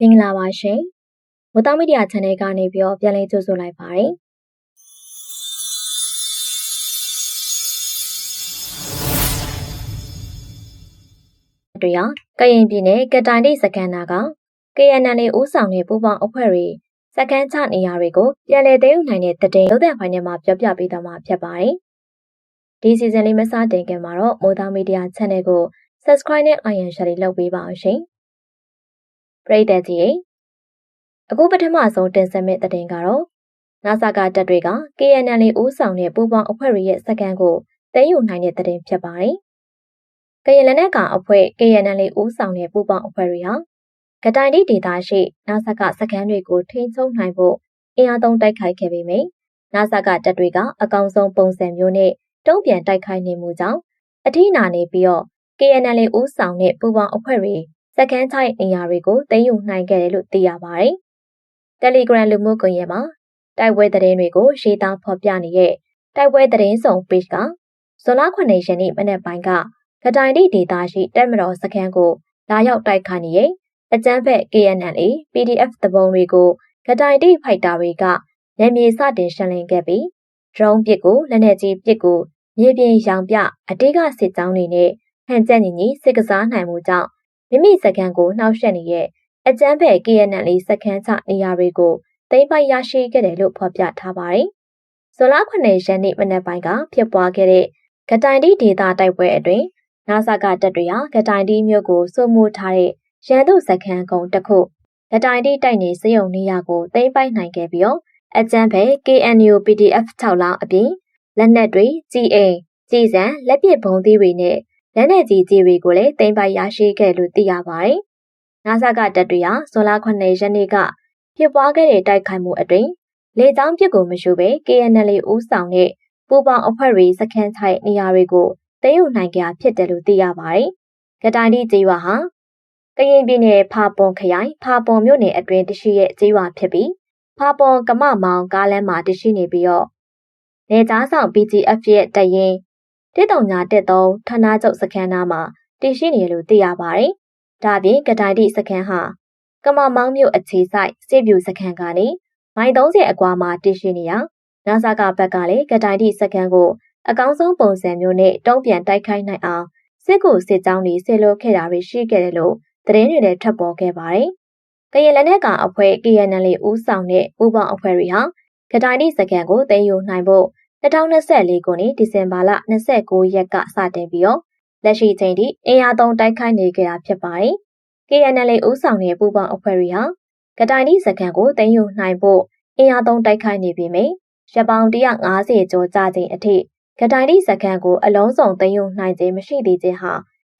မင်္ဂလာပါရှင်။ဝတ္တမီဒီယာ channel ကနေပြီးတော့ပြန်လည်ကြိုဆိုလိုက်ပါတယ်။တွေ့ရကရင်ပြည်နယ်ကတိုင်တိစကန်နာက KNN ဦးဆောင်တဲ့ပူးပေါင်းအဖွဲ့တွေစကန်ချနေရာတွေကိုပြန်လည်သိမ်းယူနိုင်တဲ့တည်င်းရုပ်သံဖိုင်ထဲမှာပြောပြပေးသွားမှာဖြစ်ပါတယ်။ဒီစီဇန်လေးမစတင်ခင်မှာတော့မိုးသားမီဒီယာ channel ကို subscribe နဲ့ iron share လုပ်ပေးပါအောင်ရှင်။ ပရိသတ်ကြီးအခုပထမဆုံးတင်ဆက်မယ့်သတင်းကတော့ NASA ကတပ်တွေက KNL ဦးဆောင်တဲ့ပူးပေါင်းအဖွဲ့တွေရဲ့စကန်ကိုသိမ်းယူနိုင်တဲ့သတင်းဖြစ်ပါတယ်။ကရင်လက်နက်ကအဖွဲ့ KNL ဦးဆောင်တဲ့ပူးပေါင်းအဖွဲ့တွေဟာကတိုင်တိဒေသရှိ NASA ကစကန်တွေကိုထိန်းချုပ်နိုင်ဖို့အင်အားသုံးတိုက်ခိုက်ခဲ့ပေမယ့် NASA ကတပ်တွေကအကောင်ဆုံးပုံစံမျိုးနဲ့တုံ့ပြန်တိုက်ခိုက်နေမှုကြောင့်အထိနာနေပြီးတော့ KNL ဦးဆောင်တဲ့ပူးပေါင်းအဖွဲ့တွေ စကန်ချိုက်နေရာတွေကိုသိမ်းယူနိုင်ခဲ့တယ်လို့သိရပါတယ်။ Telegram လူမှုကွန်ရက်မှာတိုက်ပွဲသတင်းတွေကိုရေးသားဖော်ပြနေတဲ့တိုက်ပွဲသတင်းဆောင် page ကဇွန်လ9ရက်နေ့မနက်ပိုင်းကကတိုင်တိဒေသရှိတက်မတော်စခန်းကိုလာရောက်တိုက်ခိုက်နေတဲ့အကြမ်းဖက် KNL PDF တပုံတွေကိုကတိုင်တိဖိုက်တာတွေကနယ်မြေစတင်ရှင်းလင်းခဲ့ပြီး drone ပစ်ကိုလက်နက်ကြီးပစ်ကိုမြေပြင်ရောင်ပြအတိကစစ်ကြောင်းတွေနဲ့ဟန်ချက်ညီညီစစ်ကစားနိုင်မှုကြောင့် မိမိစကန်ကိုနှောက်ယှက်နေတဲ့အကြမ်းဖက် KNL စခန်းချနေရာတွေကိုသိမ်းပိုက်ရရှိခဲ့တယ်လို့ဖော်ပြထားပါတယ်။ဇွန်လ9ရက်နေ့မနက်ပိုင်းကဖြစ်ပွားခဲ့တဲ့ဂတိုင်တီဒေတာတိုက်ပွဲအတွင်းနာဆာကတပ်တွေဟာဂတိုင်တီမြို့ကိုစိုးမိုးထားတဲ့ရန်သူစခန်းကုန်းတစ်ခုဂတိုင်တီတိုက်နေစေုံနေရာကိုသိမ်းပိုက်နိုင်ခဲ့ပြီးတော့အကြမ်းဖက် KNU PDF 6လောင်းအပြင်လက်နက်တွေကြီးအိမ်ကြီးစံလက်ပစ်ဘုံသီးတွေနဲ့ လက်နက်ကြီးကြီးတွေကိုလည်းသိမ်းပိုက်ရရှိခဲ့လို့သိရပါတယ်။နာဆာကတပ်တွေဟာဇွန်လ9ရက်နေ့ကဖြစ်ပွားခဲ့တဲ့တိုက်ခိုက်မှုအတွင်းလေကြောင်းပစ်ကိုမရှုဘဲ KNL ဦးဆောင်တဲ့ပူပေါင်းအဖွဲ့တွေစခန်းချိုက်နေရာတွေကိုသိမ်းယူနိုင်ကြဖြစ်တယ်လို့သိရပါတယ်။ကတိုင်တီကျေးရွာဟာကရင်ပြည်နယ်ဖာပွန်ခရိုင်ဖာပွန်မြို့နယ်အတွင်းတရှိရဲ့ကျေးရွာဖြစ်ပြီးဖာပွန်ကမမောင်ကားလမ်းမှာတရှိနေပြီးတော့နေကြားဆောင် BGF ရဲ့တရင် တစ်တုံညာတက်သုံးဌာနချုပ်စခန်းသားမှာတရှိနေလို့သိရပါတယ်။ဒါပြင်ကတိုင်တီစခန်းဟာကမမောင်းမြို့အခြေဆိုင်စစ်ပြူစခန်းကနေမိုင်30အကွာမှာတည်ရှိနေရနာဆာကဘက်ကလည်းကတိုင်တီစခန်းကိုအကောင်းဆုံးပုံစံမျိုးနဲ့တုံ့ပြန်တိုက်ခိုက်နိုင်အောင်စစ်ကူစစ်ကြောင်းတွေဆင်လို့ခဲ့တာတွေရှိခဲ့တယ်လို့သတင်းတွေလည်းထွက်ပေါ်ခဲ့ပါတယ်။ကရင်လက်နက်ကအဖွဲ့ KNL ဦးဆောင်တဲ့ပူးပေါင်းအဖွဲ့တွေဟာကတိုင်တီစခန်းကိုသိမ်းယူနိုင်ဖို့ 2024ခုနှစ်ဒီဇင်ဘာလ29ရက်ကစတင်ပြီးတော့လက်ရှိချိန်ထိအင်အားသုံးတိုက်ခိုက်နေကြတာဖြစ်ပါတယ်။ KNL ဦးဆောင်တဲ့ပူးပေါင်းအဖွဲ့တွေဟာကတိုင်ဒီစကန်ကိုတင်ယူနိုင်ဖို့အင်အားသုံးတိုက်ခိုက်နေပြီမေရပောင်150ကျော်ကြာချိန်အထိကတိုင်ဒီစကန်ကိုအလုံးစုံတင်ယူနိုင်ခြင်းမရှိသေးခြင်းဟာ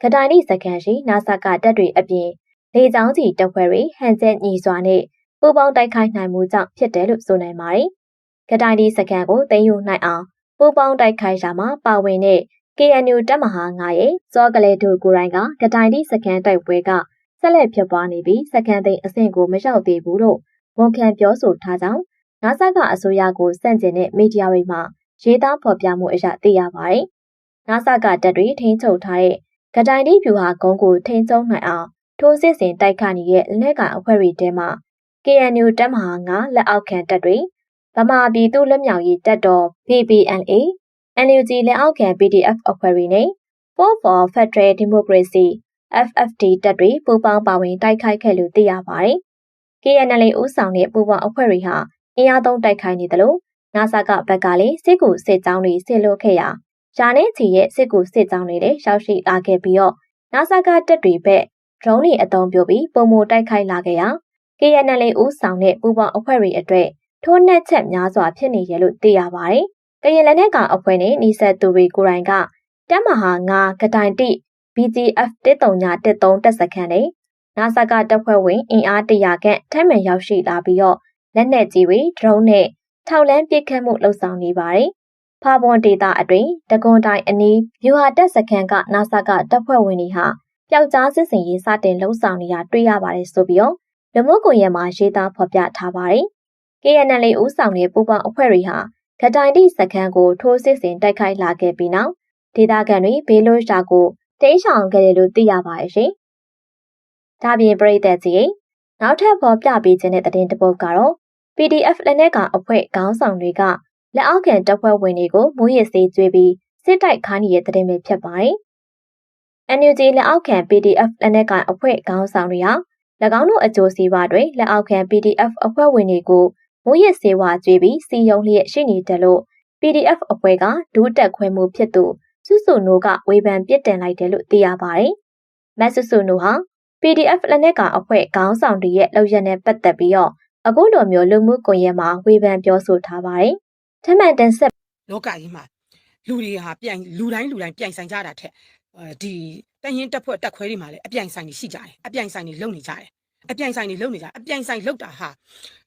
ကတိုင်ဒီစကန်ရှိနာဆာကတပ်တွေအပြင်လေကြောင်းကြီးတပ်ဖွဲ့တွေဟန်ချက်ညီစွာနဲ့ပူးပေါင်းတိုက်ခိုက်နိုင်မှုကြောင့်ဖြစ်တယ်လို့ဆိုနိုင်ပါတယ်။ ကတိုင်ဒီစကန်ကိုတင်ယူနိုင်အောင်ပူးပေါင်းတိုက်ခိုက်ရာမှာပါဝင်တဲ့ KNU တပ်မဟာ9ရဲ့စောကလေးတို့ကိုယ်တိုင်ကကတိုင်ဒီစကန်တိုက်ပွဲကဆက်လက်ဖြစ်ပွားနေပြီးစကန်သိန်းအဆင့်ကိုမရောက်သေးဘူးလို့ဝန်ခံပြောဆိုထားကြောင်းနာဆာကအစိုးရကိုစန့်ကျင်တဲ့မီဒီယာတွေမှာရေးသားဖော်ပြမှုအရသိရပါတယ်။နာဆာကတပ်တွေထိန်းချုပ်ထားတဲ့ကတိုင်ဒီဖြူဟာကုန်းကိုထိန်းချုပ်နိုင်အောင်ထိုးစစ်ဆင်တိုက်ခတ်နေတဲ့လက်နက်အဖွဲ့တွေထဲမှာ KNU တပ်မဟာ9လက်အောက်ခံတပ်တွေ ဗမာပြည်သူ့လက်မြောက်ရေးတပ်တော် PPNA NUG လက်အောက်ခံ PDF အဖွဲ့တွေနဲ့ For for Federal Democracy FFT တပ်တွေပူးပေါင်းပါဝင်တိုက်ခိုက်ခဲ့လို့သိရပါတယ်။ KNL ဦးဆောင်တဲ့ပူးပေါင်းအဖွဲ့တွေဟာအင်အားသုံးတိုက်ခိုက်နေတယ်လို့နာဆာကဘက်ကလည်းစစ်ကူစစ်ကြောင်းတွေဆင်လို့ခဲ့ရာယာနဲ့ချီရဲ့စစ်ကူစစ်ကြောင်းတွေလည်းရောက်ရှိလာခဲ့ပြီးတော့နာဆာကတပ်တွေဘက် drone တွေအသုံးပြုပြီးပုံမတိုက်ခိုက်လာခဲ့ရာ KNL ဦးဆောင်တဲ့ပူးပေါင်းအဖွဲ့တွေအတွက် ထိုးနှက်ချက်များစွာဖြစ်နေရလို့သိရပါတယ်။ကရင်လက်နက်ကအဖွဲ့နဲ့နှိဆက်သူတွေကိုယ်တိုင်ကတက်မဟာ9ကတိုင်တိ BGF 13913တပ်စခန်းနဲ့နာဆာကတပ်ဖွဲ့ဝင်အင်အားတရာခန့်ထပ်မံရောက်ရှိလာပြီးတော့လက်နက်ကြီးတွေဒရုန်းနဲ့ထောက်လန်းပစ်ခတ်မှုလှုပ်ဆောင်နေပါတယ်။ဖာပွန်ဒေတာအတွင်းတကွန်တိုင်အနီးယူဟာတပ်စခန်းကနာဆာကတပ်ဖွဲ့ဝင်တွေဟာပျောက်ကြားစစ်စင်ရေးစတင်လှုပ်ဆောင်နေတာတွေ့ရပါတယ်ဆိုပြီးတော့လူမှုကွန်ရက်မှာရေးသားဖော်ပြထားပါတယ်။ KNL ဦးဆောင်တဲ့ပူပေါင်းအဖွဲ့တွေဟာဂတိုင်တိစခန်းကိုထိုးစစ်ဆင်တိုက်ခိုက်လာခဲ့ပြီးနောက်ဒေသခံတွေဘေးလွတ်ရာကိုတိမ်းရှောင်ခဲ့တယ်လို့သိရပါတယ်ရှင်။ဒါပြင်ပရိသတ်ကြီးနောက်ထပ်ပေါ်ပြပေးခြင်းတဲ့သတင်းတစ်ပုဒ်ကတော့ PDF လက်နက်ကအဖွဲ့ခေါင်းဆောင်တွေကလက်အောက်ခံတပ်ဖွဲ့ဝင်တွေကိုမူရစ်စေးကျွေးပြီးစစ်တိုက်ခိုင်းနေတဲ့သတင်းပဲဖြစ်ပါတယ်။ NUG လက်အောက်ခံ PDF လက်နက်ကအဖွဲ့ခေါင်းဆောင်တွေဟာ၎င်းတို့အကျိုးစီးပွားတွေလက်အောက်ခံ PDF အဖွဲ့ဝင်တွေကို မူရစ်စေဝါကျွေးပြီးစီယုံလျက်ရှိနေတယ်လို့ PDF အဖွဲ့ကဒုတက်ခွဲမှုဖြစ်သူစုစုနိုးကဝေဖန်ပြစ်တင်လိုက်တယ်လို့သိရပါတယ်။မတ်စုစုနိုးဟာ PDF လက်နက်ကအဖွဲ့ခေါင်းဆောင်တွေရဲ့လောက်ရက်နဲ့ပတ်သက်ပြီးတော့အခုလိုမျိုးလူမှုကွန်ရက်မှာဝေဖန်ပြောဆိုထားပါတယ်။ထပ်မံတင်ဆက်လောကကြီးမှာလူတွေဟာပြိုင်လူတိုင်းလူတိုင်းပြိုင်ဆိုင်ကြတာထက်အဲဒီတရင်တက်ဖွဲ့တက်ခွဲတွေမှာလည်းအပြိုင်ဆိုင်တွေရှိကြတယ်အပြိုင်ဆိုင်တွေလုံနေကြတယ်အပြိုင်ဆိုင်တွေလုံနေကြအပြိုင်ဆိုင်လုံတာဟာ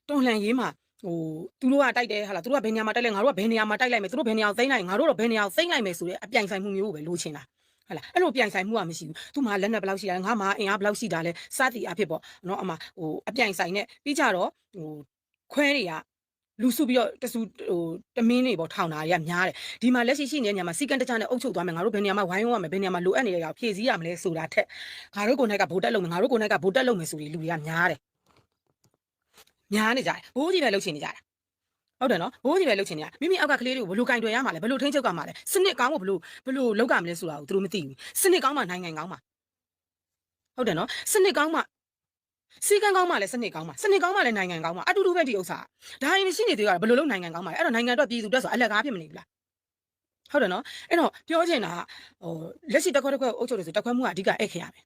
တွန်လှန်ရေးမှာ ဟိုသူတို့ကတိုက်တယ်ဟာလားသူတို့ကဘယ်နေရာမှာတိုက်လဲငါတို့ကဘယ်နေရာမှာတိုက်လိုက်မယ်သူတို့ဘယ်နေရာကိုသိမ်းလိုက်ငါတို့တော့ဘယ်နေရာကိုသိမ်းလိုက်မယ်ဆိုတဲ့အပြိုင်ဆိုင်မှုမျိုးကိုပဲလိုချင်တာဟလာအဲ့လိုပြိုင်ဆိုင်မှုကမရှိဘူးသူမှလက်နက်ဘယ်လောက်ရှိတာလဲငါမှအင်အားဘယ်လောက်ရှိတာလဲစသည်အဖြစ်ပေါ့နော်အမဟိုအပြိုင်ဆိုင်နဲ့ပြီးကြတော့ဟိုခွဲတွေကလူစုပြီးတော့တဆူဟိုတမင်းတွေပေါ့ထောင်တာတွေကများတယ်ဒီမှာလက်ရှိရှိနေတဲ့ညမှာစီကံတကြနဲ့အုပ်ချုပ်သွားမယ်ငါတို့ဘယ်နေရာမှာဝိုင်းဝန်းရမယ်ဘယ်နေရာမှာလိုအပ်နေတဲ့ကောင်ဖြည့်ဆည်းရမလဲဆိုတာထက်ငါတို့ကိုယ်၌ကဗိုလ်တက်လုပ်မယ်ငါတို့ကိုယ်၌ကဗိုလ်တက်လုပ်မယ်ဆိုပြီးလူတွေကများတယ် များနေကြတယ်ဘိုးကြီးပဲလှုပ်ရှင်နေကြတာဟုတ်တယ်နော်ဘိုးကြီးပဲလှုပ်ရှင်နေကြမိမိအောက်ကကလေးတွေကိုဘယ်လိုကင်တွယ်ရမှာလဲဘယ်လိုထိန်းချုပ်ရမှာလဲစနစ်ကောင်းဖို့ဘယ်လိုဘယ်လိုလုပ်ရမလဲဆိုတာကိုသူတို့မသိဘူးစနစ်ကောင်းမှနိုင်ငံကောင်းမှဟုတ်တယ်နော်စနစ်ကောင်းမှစီကံကောင်းမှလည်းစနစ်ကောင်းမှစနစ်ကောင်းမှလည်းနိုင်ငံကောင်းမှအတူတူပဲဒီဥစ္စာဒါရင်မရှိနေသေးတာဘယ်လိုလုပ်နိုင်ငံကောင်းမှလဲအဲ့တော့နိုင်ငံအတွက်ပြည်သူအတွက်ဆိုအလက်ကားဖြစ်မနေဘူးလားဟုတ်တယ်နော်အဲ့တော့ပြောချင်တာကဟိုလက်ရှိတက်ခွက်တက်ခွက်အုပ်ချုပ်တယ်ဆိုတက်ခွက်မှုကအဓိကအဲ့ခေရပဲ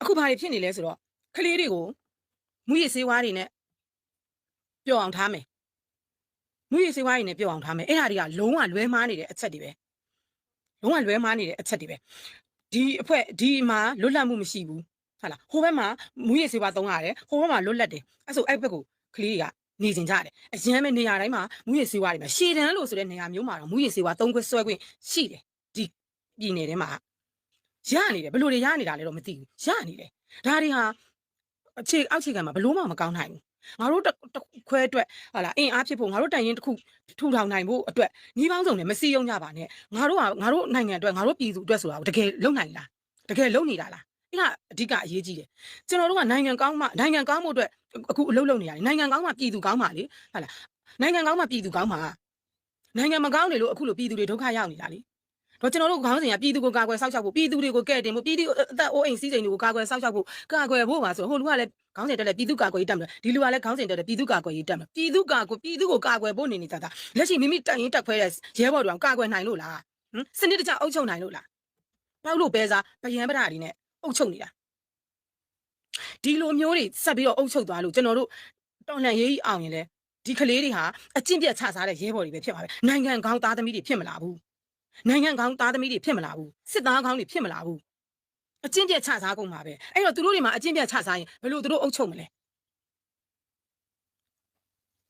အခုဘာတွေဖြစ်နေလဲဆိုတော့ကလေးတွေကိုမူရည်စေးဝါးတွေနဲ့ ပျော့အောင်ထားမယ်မူရည်စေးဝါးတွေနဲ့ပျော့အောင်ထားမယ်အဲ့ဟာတွေကလုံးဝလွဲမားနေတဲ့အချက်တွေပဲလုံးဝလွဲမားနေတဲ့အချက်တွေပဲဒီအဖွဲဒီမှာလွတ်လပ်မှုမရှိဘူးဟုတ်လားဟိုဘက်မှာမူရည်စေးဝါးသုံးရတယ်ဟိုဘက်မှာလွတ်လပ်တယ်အဲ့ဆိုအဲ့ဘက်ကိုကလေးတွေကနေကျင်ကြတယ်အရန်ပဲနေရာတိုင်းမှာမူရည်စေးဝါးတွေမှာရှည်တန်းလို့ဆိုတဲ့နေရာမျိုးမှာတော့မူရည်စေးဝါးသုံးခွဲဆွဲခွင့်ရှိတယ်ဒီပြည်နယ်ထဲမှာရနေတယ်ဘယ်လိုတွေရနေတာလဲတော့မသိဘူးရနေတယ်ဒါတွေဟာအခြေအောက်ခြေခံမှာဘလို့မှမကောင်းနိုင်ဘူး ငါတို့တစ်တစ်ခွဲအတွက်ဟာလာအင်အားဖြစ်ဖို့ငါတို့တိုင်ရင်တစ်ခုထူထောင်နိုင်ဖို့အတွက်ညီးပေါင်းစုံနဲ့မစီယုံကြပါနဲ့ငါတို့ကငါတို့နိုင်ငံအတွက်ငါတို့ပြည်သူအတွက်ဆိုတာကိုတကယ်လုံနိုင်လားတကယ်လုံနေတာလားအဲ့ဒါအဓိကအရေးကြီးတယ်ကျွန်တော်တို့ကနိုင်ငံကောင်းမှနိုင်ငံကောင်းမှုအတွက်အခုအလုပ်လုပ်နေရတယ်နိုင်ငံကောင်းမှပြည်သူကောင်းမှလေဟာလာနိုင်ငံကောင်းမှပြည်သူကောင်းမှနိုင်ငံမကောင်းနေလို့အခုလိုပြည်သူတွေဒုက္ခရောက်နေတာလေ တော့ကျွန်တော်တို့ခေါင်းစဉ်ကပြည်သူကိုကာကွယ်စောင့်ရှောက်ဖို့ပြည်သူတွေကိုကဲ့တင်ဖို့ပြည်သူအသက်အိုးအိမ်စီးစိမ်တွေကိုကာကွယ်စောင့်ရှောက်ဖို့ကာကွယ်ဖို့ပါဆိုဟိုလူကလည်းခေါင်းစဉ်တက်တယ်ပြည်သူကာကွယ်ရေးတက်မယ်ဒီလူကလည်းခေါင်းစဉ်တက်တယ်ပြည်သူကာကွယ်ရေးတက်မယ်ပြည်သူကာကွယ်ပြည်သူကိုကာကွယ်ဖို့နေနေကြတာလက်ရှိမိမိတက်ရင်တက်ခွဲတဲ့ရဲဘော်တွေကကာကွယ်နိုင်လို့လားဟမ်စနစ်တကျအုပ်ချုပ်နိုင်လို့လားပေါက်လို့ပဲစားဗယံပဒတွေနဲ့အုပ်ချုပ်နေတာဒီလိုမျိုးတွေဆက်ပြီးတော့အုပ်ချုပ်သွားလို့ကျွန်တော်တို့တော်လှန်ရေးကြီးအောင်ရင်လေဒီကလေးတွေဟာအကျင့်ပြတ်ချစားတဲ့ရဲဘော်တွေပဲဖြစ်ပါပဲနိုင်ငံကောင်းသားသမီးတွေဖြစ်မလာဘူး နိုင်ငံကောင်းသားသမီးတွေဖြစ်မလာဘူးစစ်သားကောင်းတွေဖြစ်မလာဘူးအကျင့်ပြတ်ချစားကုန်ပါပဲအဲ့တော့သူတို့တွေမှာအကျင့်ပြတ်ချစားရင်ဘယ်လိုသူတို့အုပ်ချုပ်မလဲဘယ်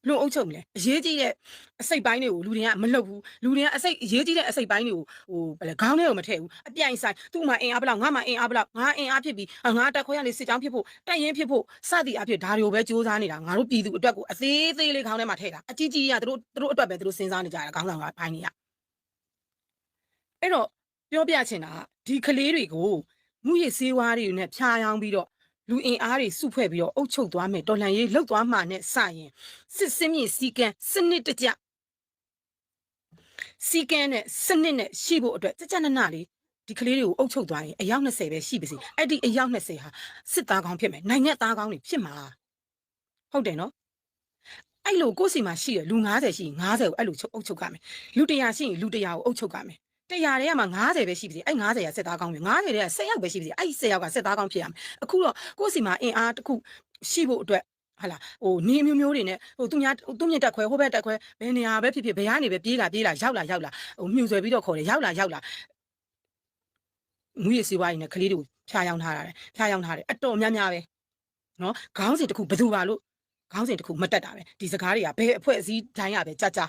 လိုအုပ်ချုပ်မလဲအရေးကြီးတဲ့အစိတ်ပိုင်းတွေကိုလူတွေကမလုပ်ဘူးလူတွေကအစိတ်အရေးကြီးတဲ့အစိတ်ပိုင်းတွေကိုဟိုဘယ်လဲခေါင်းထဲကိုမထည့်ဘူးအပြိုင်ဆိုင်သူ့မှာအင်အားဘလောက်ငါမှအင်အားဘလောက်ငါအင်အားဖြစ်ပြီးငါတက်ခွဲရလေစစ်ကြောင်းဖြစ်ဖို့တိုက်ရင်ဖြစ်ဖို့စသည်အဖြစ်ဒါတွေကိုပဲစူးစမ်းနေတာငါတို့ပြည်သူအတွက်ကိုအသေးသေးလေးခေါင်းထဲမှာထည့်တာအကြီးကြီးကသူတို့သူတို့အတွက်ပဲသူတို့စဉ်းစားနေကြတာခေါင်းဆောင်ကဘိုင်းနေရ အဲ့တော့ပြောပြချင်တာကဒီကလေးတွေကိုမှုရည်စေးဝါးတွေနဲ့ဖြားယောင်းပြီးတော့လူအင်အားတွေစုဖွဲ့ပြီးတော့အုပ်ချုပ်သွားမယ်တော်လှန်ရေးလှုပ်သွားမှနဲ့စရင်စစ်စင်းမြင့်စီကံစနစ်တကျစီကံနဲ့စနစ်နဲ့ရှိဖို့အတွက်ကြကြနနလေးဒီကလေးတွေကိုအုပ်ချုပ်သွားရင်အယောက်20ပဲရှိပါစေအဲ့ဒီအယောက်20ဟာစစ်သားကောင်းဖြစ်မယ်နိုင်ငံသားကောင်းတွေဖြစ်မှာဟုတ်တယ်နော်အဲ့လိုကိုယ့်စီမှာရှိရလူ90ရှိရင်90ကိုအဲ့လိုချုပ်အုပ်ချုပ်ကြမယ်လူ100ရှိရင်လူ100ကိုအုပ်ချုပ်ကြမယ် 100ထဲမှာ90ပဲရှိပါစေအဲ့90ကစစ်သားကောင်းပြီ90ထဲက10ယောက်ပဲရှိပါစေအဲ့10ယောက်ကစစ်သားကောင်းဖြစ်ရမယ်အခုတော့ကိုယ့်စီမှာအင်အားတစ်ခုရှိဖို့အတွက်ဟာလာဟိုနေမျိုးမျိုးတွေနဲ့ဟိုသူများသူမြင့်တက်ခွဲဟိုဘက်တက်ခွဲဘယ်နေရာပဲဖြစ်ဖြစ်ဘယ်ကနေပဲပြေးလာပြေးလာရောက်လာရောက်လာဟိုမြှူဆွဲပြီးတော့ခေါ်တယ်ရောက်လာရောက်လာငွေစီဝိုင်းနဲ့ကလေးတွေကိုဖြားယောင်းထားတာလေဖြားယောင်းထားတယ်အတော်များများပဲနော်ခေါင်းစဉ်တစ်ခုဘယ်သူပါလို့ခေါင်းစဉ်တစ်ခုမတက်တာပဲဒီစကားတွေကဘယ်အဖွဲ့အစည်းတိုင်းရပဲကြကြ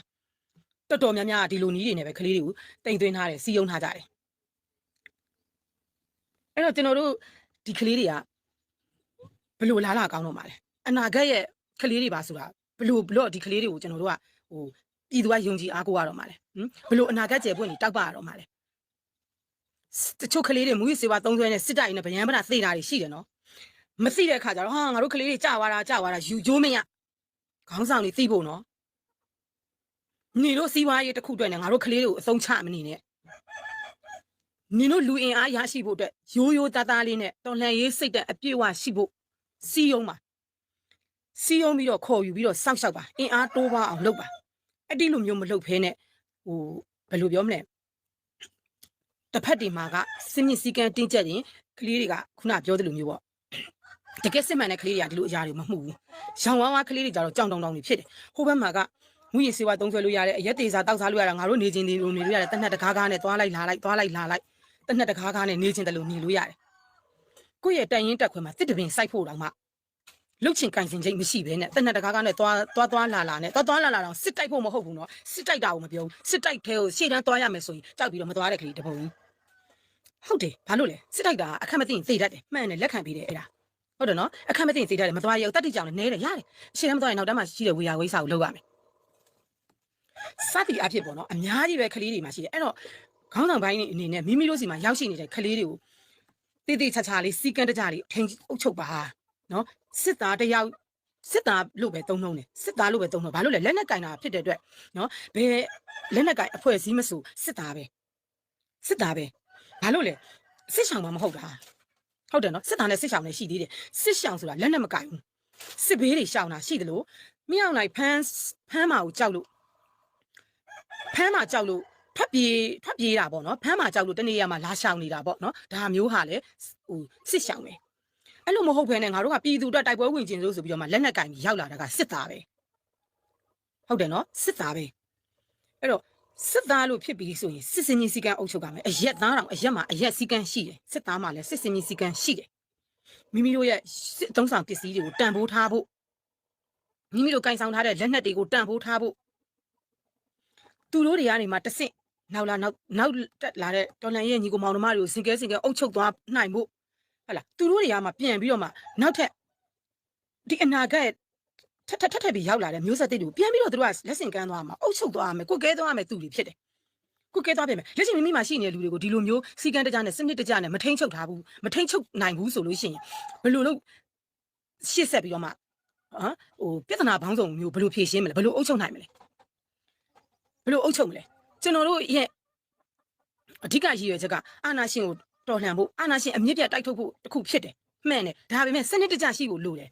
တော်တော်များများကဒီလိုနီးတွေနဲ့ပဲကလေးတွေကိုတိမ်သွင်းထားတယ်စီယုံထားကြတယ်အဲ့တော့ကျွန်တော်တို့ဒီကလေးတွေကဘယ်လိုလားလာကောင်းတော့မှာလဲအနာဂတ်ရဲ့ကလေးတွေပါဆိုတာဘယ်လိုဘလို့ဒီကလေးတွေကိုကျွန်တော်တို့ကဟိုပြည်သူကယုံကြည်အားကိုးရတော့မှာလဲဟမ်ဘယ်လိုအနာဂတ်ကျယ်ပွင့်နေတောက်ပရတော့မှာလဲတချို့ကလေးတွေမူရစေဝါသုံးဆွဲနဲ့စစ်တိုင်နဲ့ဗျံပနာသေတာတွေရှိတယ်နော်မသိတဲ့အခါကျတော့ဟာငါတို့ကလေးတွေကြာသွားတာကြာသွားတာယူကြိုးမရခေါင်းဆောင်တွေသိဖို့နော် နေတို့စီးပွားရေးတစ်ခုအတွက်နဲ့ငါတို့ကလေးတွေကိုအဆုံးချမနေနဲ့နင်တို့လူအင်အားရရှိဖို့အတွက်ရိုးရိုးသားသားလေးနဲ့တော်လှန်ရေးစိတ်တဲ့အပြည့်အဝရှိဖို့စီယုံပါစီယုံပြီးတော့ခေါ်ယူပြီးတော့စောက်ရှောက်ပါအင်အားတိုးပါအောင်လုပ်ပါအဲ့ဒီလိုမျိုးမလုပ်ဖဲနဲ့ဟိုဘယ်လိုပြောမလဲတစ်ဖက်ဒီမှာကစင်မြင့်စည်းကမ်းတင်းကျပ်ရင်ကလေးတွေကခုနပြောသလိုမျိုးပေါ့တကယ်စစ်မှန်တဲ့ကလေးတွေကဒီလိုအရာတွေမမှုဘူးရောင်ဝါးဝါကလေးတွေကြတော့ကြောင်တောင်တောင်တွေဖြစ်တယ်ဟိုဘက်မှာက ငွေရစေဝါသုံးဆွဲလို့ရတဲ့အရက်သေးစားတောက်စားလို့ရတာငါတို့နေချင်းနေလို့နေလို့ရတယ်တနက်တကားကားနဲ့သွားလိုက်လာလိုက်သွားလိုက်လာလိုက်တနက်တကားကားနဲ့နေချင်းတလို့နေလို့ရတယ်ကိုယ့်ရဲ့တန်ရင်တက်ခွဲမှာတစ်တပင်စိုက်ဖို့တောင်မှလုတ်ချင်ကန်စင်ချိန်မရှိဘဲနဲ့တနက်တကားကားနဲ့သွားသွားသွားလာလာနဲ့သွားသွားလာလာတော့စစ်တိုက်ဖို့မဟုတ်ဘူးနော်စစ်တိုက်တာကိုမပြောဘူးစစ်တိုက်သေးကိုရှေ့တန်းသွားရမယ်ဆိုရင်ကြောက်ပြီးတော့မသွားတဲ့ကလေးတပုံကြီးဟုတ်တယ်ဘာလို့လဲစစ်တိုက်တာအခက်မသိရင်သိတတ်တယ်မှန်တယ်လက်ခံပြီးတယ်အဲ့ဒါဟုတ်တယ်နော်အခက်မသိရင်သိတတ်တယ်မသွားရအောင်တတ်တိကြောင်လည်းနဲတယ်ရတယ်ရှေ့တန်းမသွားရင်နောက်တန်းမှာရှိတဲ့ဝေယဝိစာကိုလုပ်ရမယ် စသည်အဖြစ်ပေါ့နော်အများကြီးပဲကလေးတွေမှာရှိတယ်အဲ့တော့ခေါင်းဆောင်ပိုင်းအနေနဲ့မိမိတို့စီမှာရောက်ရှိနေတဲ့ကလေးတွေကိုတည်တည်ချာချာလေးစီကံတကြလေးထိန်အုပ်ချုပ်ပါနော်စစ်သားတယောက်စစ်သားလို့ပဲသုံးနှုံးတယ်စစ်သားလို့ပဲသုံးနှုံးဘာလို့လဲလက်နက်ကင်တာဖြစ်တဲ့အတွက်နော်ဘယ်လက်နက်ကင်အဖွဲ့အစည်းမဆိုစစ်သားပဲစစ်သားပဲဘာလို့လဲစစ်ဆောင်မှမဟုတ်တာဟုတ်တယ်နော်စစ်သားနဲ့စစ်ဆောင်နဲ့ရှိသေးတယ်စစ်ဆောင်ဆိုတာလက်နက်မကင်ဘူးစစ်ဘေးတွေရှောင်တာရှိတယ်လို့မြောက်လိုက်ဖမ်းဖမ်းမာကိုကြောက်လို့ ဖမ်းမာကြောက်လို့ထွက်ပြေးထွက်ပြေးတာပေါ့နော်ဖမ်းမာကြောက်လို့တနေ့ရမှာလာရှောင်နေတာပေါ့နော်ဒါမျိုးဟာလေဟိုစစ်ဆောင်ပဲအဲ့လိုမဟုတ်ဘဲနဲ့ငါတို့ကပြည်သူအတွက်တိုက်ပွဲဝင်ခြင်းလို့ဆိုပြီးတော့မှလက်နက်ကင်ပြီးရောက်လာတာကစစ်သားပဲဟုတ်တယ်နော်စစ်သားပဲအဲ့တော့စစ်သားလို့ဖြစ်ပြီးဆိုရင်စစ်စင်ကြီးစီကံအုပ်ချုပ်ကမယ်အရက်သားတောင်အရက်မှာအရက်စီကံရှိတယ်စစ်သားမှာလည်းစစ်စင်ကြီးစီကံရှိတယ်မိမိတို့ရဲ့စစ်အသုံးဆောင်ပစ္စည်းတွေကိုတန်ဖိုးထားဖို့မိမိတို့ကင်ဆောင်ထားတဲ့လက်နက်တွေကိုတန်ဖိုးထားဖို့ သူတို့တွေကနေမှတဆင့်နောက်လာနောက်နောက်တက်လာတဲ့တော်လန်ရဲ့ညီကိုမောင်နှမတွေကိုစင်ကဲစင်ကဲအုပ်ချုပ်သွားနိုင်ဖို့ဟလာသူတို့တွေကမှပြန်ပြီးတော့မှနောက်ထပ်ဒီအနာဂတ်ထပ်ထပ်ထပ်ထပ်ပြီးရောက်လာတဲ့မျိုးဆက်တွေပြန်ပြီးတော့သူတို့ကလက်ဆင့်ကမ်းသွားမှာအုပ်ချုပ်သွားမယ်ကိုကဲသွားမယ်သူတွေဖြစ်တယ်ကိုကဲသွားပြင်မယ်လက်ရှိမိမိမှာရှိနေတဲ့လူတွေကိုဒီလိုမျိုးစီကံတကြနဲ့စနစ်တကြနဲ့မထိန်ချုပ်ထားဘူးမထိန်ချုပ်နိုင်ဘူးဆိုလို့ရှိရင်ဘယ်လိုလုပ်ရှစ်ဆက်ပြီးတော့မှဟမ်ဟိုပြဿနာဘောင်းဆောင်မျိုးဘယ်လိုဖြေရှင်းမလဲဘယ်လိုအုပ်ချုပ်နိုင်မလဲ ဘယ်လိုအုပ်ချုပ်မလဲကျွန်တော်တို့ရဲ့အဓိကရည်ရွယ်ချက်ကအာနာရှင်ကိုတော်လှန်ဖို့အာနာရှင်အမြင့်ပြတ်တိုက်ထုတ်ဖို့တခုဖြစ်တယ်မှန်တယ်ဒါပေမဲ့စနစ်တကျရှိဖို့လိုတယ်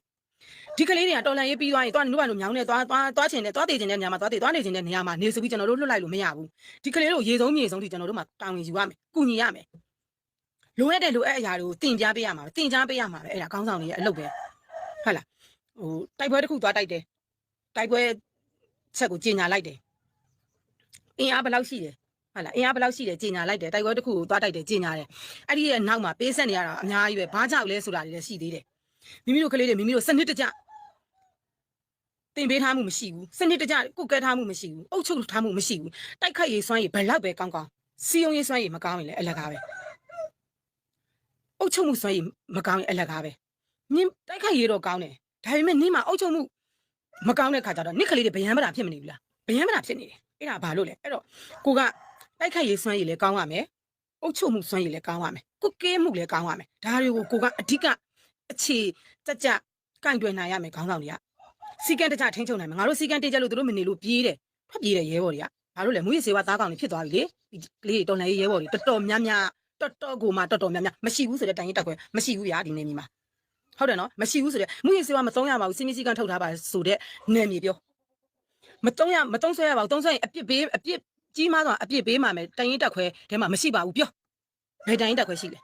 ဒီကလေးတွေကတော်လှန်ရေးပြီးသွားရင်သွားနုဘာလို့မြောင်းနေသွားသွားသွားချင်တယ်သွားတည်ချင်တဲ့နေရာမှာသွားတည်သွားနေချင်တဲ့နေရာမှာနေဆိုပြီးကျွန်တော်တို့လွတ်လိုက်လို့မရဘူးဒီကလေးတို့ရေဆုံးမြေဆုံးထိကျွန်တော်တို့မှာတာဝန်ယူရမယ်ကုညီရမယ်လိုရတဲ့လိုအပ်အရာတွေကိုတင်ကြားပေးရမှာပဲတင်ကြားပေးရမှာပဲအဲ့ဒါကောင်းဆောင်တွေရဲ့အလုပ်ပဲဟုတ်လားဟိုတိုက်ပွဲတစ်ခုသွားတိုက်တယ်တိုက်ပွဲချက်ကိုကြီးညာလိုက်တယ် အင်အားဘယ်လောက်ရှိတယ်ဟုတ်လားအင်အားဘယ်လောက်ရှိတယ်ကြီးညာလိုက်တယ်တိုက်ပွဲတစ်ခုကိုသွားတိုက်တယ်ကြီးညာတယ်အဲ့ဒီရဲ့နောက်မှာပေးဆက်နေရတာအများကြီးပဲဘာကြောက်လဲဆိုတာတွေလည်းရှိသေးတယ်မိမိတို့ကလေးတွေမိမိတို့စနစ်တကျတင်ပေးထားမှုမရှိဘူးစနစ်တကျကုတ်ကဲထားမှုမရှိဘူးအုပ်ချုပ်ထားမှုမရှိဘူးတိုက်ခိုက်ရေးစွမ်းရည်ဘယ်လောက်ပဲကောင်းကောင်းစီယုံရေးစွမ်းရည်မကောင်းရင်လည်းအလကားပဲအုပ်ချုပ်မှုစွမ်းရည်မကောင်းရင်အလကားပဲနင်းတိုက်ခိုက်ရေးတော့ကောင်းတယ်ဒါပေမဲ့နင်းမှာအုပ်ချုပ်မှုမကောင်းတဲ့ခါကျတော့နစ်ကလေးတွေဗျံမတာဖြစ်မနေဘူးလားဗျံမတာဖြစ်နေတယ် အဲ့ဒါဘာလို့လဲအဲ့တော့ကိုကတိုက်ခိုက်ရေးစွမ်းရည်လည်းကောင်းရမယ်။အုပ်ချုပ်မှုစွမ်းရည်လည်းကောင်းရမယ်။ကုတ်ကဲမှုလည်းကောင်းရမယ်။ဒါတွေကိုကိုကအဓိကအခြေကြကြကင်တွယ်နိုင်ရမယ်ခေါင်းဆောင်တွေကစီကံတကြထိန်းချုပ်နိုင်မယ်။ငါတို့စီကံတေးကြလို့တို့မနေလို့ပြေးတယ်။ထွက်ပြေးတယ်ရဲဘော်တွေက။ဘာလို့လဲမူရစေဝါသားကောင်တွေဖြစ်သွားပြီလေ။ဒီကလေးတွေတော်လှန်ရေးရဲဘော်တွေတော်တော်များများတော်တော်ကိုမှတော်တော်များများမရှိဘူးဆိုတဲ့တိုင်ရင်တက်ခွဲမရှိဘူးဗျာဒီနေမြေမှာ။ဟုတ်တယ်နော်မရှိဘူးဆိုတဲ့မူရစေဝါမသုံးရပါဘူးစီမီစီကံထုတ်ထားပါဆိုတဲ့နယ်မြေပြော မသုံးရမသုံးဆွဲရပါဘူးသုံးဆွဲရင်အပြစ်ပေးအပြစ်ကြီးမားတော့အပြစ်ပေးမှမယ်တိုင်ရင်တက်ခွဲထဲမှာမရှိပါဘူးပြောဘယ်တိုင်ရင်တက်ခွဲရှိလဲ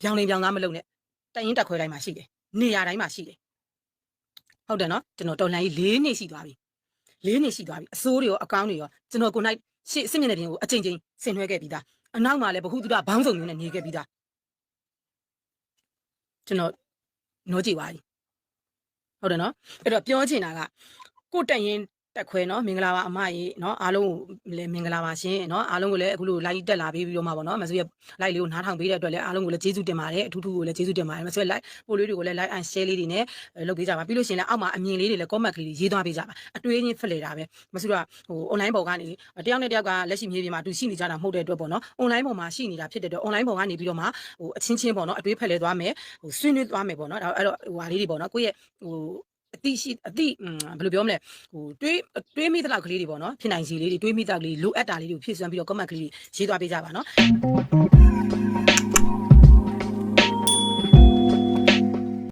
ပြောင်းနေပြောင်းသားမလုပ်နဲ့တိုင်ရင်တက်ခွဲတိုင်းမှာရှိတယ်နေရာတိုင်းမှာရှိတယ်ဟုတ်တယ်နော်ကျွန်တော်တော်လှန်ကြီး၄နှစ်ရှိသွားပြီ၄နှစ်ရှိသွားပြီအစိုးတွေရောအကောင်းတွေရောကျွန်တော်ကိုနိုင်ရှေ့စစ်မျက်နှာပြင်ကိုအချိန်ချင်းဆင်နွှဲခဲ့ပြီးသားအနောက်မှာလည်းဘ ഹു တုဒဘောင်းစုံမျိုးနဲ့နေခဲ့ပြီးသားကျွန်တော်နှောကြည့်ပါပြီ ဟုတ်တယ်နော်အဲ့တော့ပြောချင်တာကကိုတက်ရင် တက်ခွဲเนาะမင်္ဂလာပါအမကြီးเนาะအားလုံးကိုလည်းမင်္ဂလာပါရှင်เนาะအားလုံးကိုလည်းအခုလို live တက်လာပြီးပြီးတော့မှာပေါ့เนาะမဆိုရ live လေးကိုနားထောင်ပေးတဲ့အတွက်လည်းအားလုံးကိုလည်းကျေးဇူးတင်ပါတယ်အထူးထူးကိုလည်းကျေးဇူးတင်ပါတယ်မဆိုရ live ပို့လေးတွေကိုလည်း like and share လေးတွေနဲ့လုပ်ပေးကြပါပြီးလို့ရှိရင်လည်းအောက်မှာအမြင်လေးတွေလည်း comment ကလေးတွေရေးသွားပေးကြပါအတွေးချင်းဖက်လေတာပဲမဆိုရဟို online ပေါ်ကနေတယောက်နဲ့တယောက်ကလက်ရှိမြေပြင်မှာသူရှိနေကြတာမဟုတ်တဲ့အတွက်ပေါ့เนาะ online ပေါ်မှာရှိနေတာဖြစ်တဲ့အတွက် online ပေါ်ကနေပြီးတော့မှဟိုအချင်းချင်းပေါ့เนาะအတွေးဖက်လေသွားမယ်ဟိုဆွေးနွေးသွားမယ်ပေါ့เนาะဒါအဲ့တော့ဟိုဟာလေးတွေပေါ့เนาะကိုယ့်ရဲ့ဟို အတိရှိအတိဘယ်လိုပြောမလဲဟိုတွေးတွေးမိတဲ့လောက်ကလေးတွေပေါ့နော်ဖြစ်နိုင်စီလေးတွေတွေးမိတဲ့ကလေးလိုအပ်တာလေးတွေကိုဖြည့်စွမ်းပြီးတော့ comment ကလေးရေးသွားပေးကြပါနော်